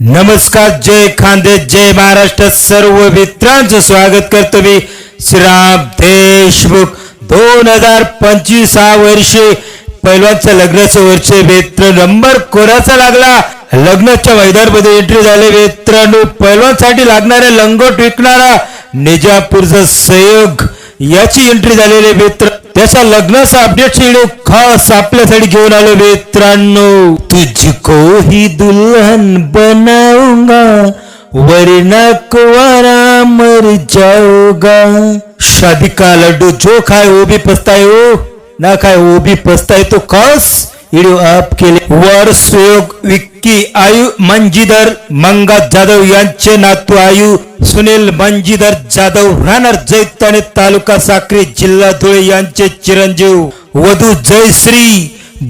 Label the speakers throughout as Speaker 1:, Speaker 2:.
Speaker 1: नमस्कार जय खांदे जय महाराष्ट्र सर्व मित्रांचं स्वागत करतो मी श्रीराम देशमुख. दोन हजार पंचवीस हा वर्षी पैलवानचं लग्नाचं वर्ष मित्र नंबर कोणाचा लागला? लग्नाच्या मैदानमध्ये एंट्री झाले मित्रांनो पैलवानसाठी लागणारे लंगोट विकणारा निजापूरचा सहयोग याची एंट्री झालेले मित्र. त्याचा लग्नाचा अपडेट व्हिडिओ खास आपल्यासाठी घेऊन आलो मित्रांनो. तुझको ही दुल्हन बनाऊंगा वरना कुवारा मर जाऊगा. शादी का लड्डू जो खाए वो भी पछताए हो ना खाए वो भी पछताए तो खास व्हिडिओ आप लिए वर विक की आयु मंजीधर मंगा जाधव यांचे नातू आयु सुनील मंजीधर जाधव राहणार जैताने तालुका साक्री जिल्हा धुळे यांचे चिरंजीव. वधू जयश्री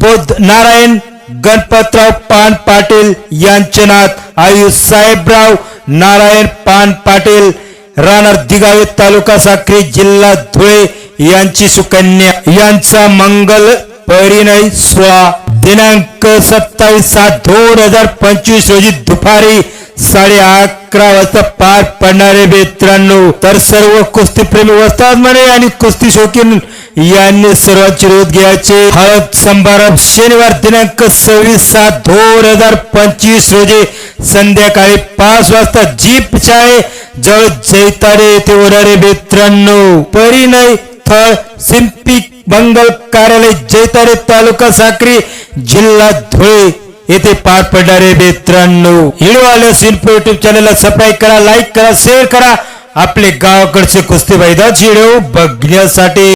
Speaker 1: बोध नारायण गणपतराव पान पाटील यांचे नात आयु साहेबराव नारायण पान पाटील राहणार दिगावे तालुका साक्री जिल्हा धुळे यांची सुकन्या. यांचा मंगल परिणय स्वा दिनांक सत्तावीस सात दोन हजार पंचवीस रोजी दुपारी साडे अकरा वाजता पार पडणारे मित्रांनो तर सर्व कुस्तीप्रेमी वस्ताद म्हणे आणि कुस्ती शौकीन यांनी सर्वांचे रोध घ्यायचे. हळद समारंभ शनिवार दिनांक सव्वीस सात दोन हजार पंचवीस रोजी संध्याकाळी पाच वाजता जीप चाळे जवळ जैताडे येथे होणारे मित्रांनो परिणय स्थळ सिंपी मंगल कार्यालय जैतारे तालुका साक्री जिल्हा धुळे. येथे पार पडणारे मित्रांनो व्हिडिओ आल्यास इन्फो युट्यूब चॅनलला सबस्क्राईब करा लाईक करा शेअर करा. आपले गावाकडचे कुस्ती मैदान हिडो बघण्यासाठी.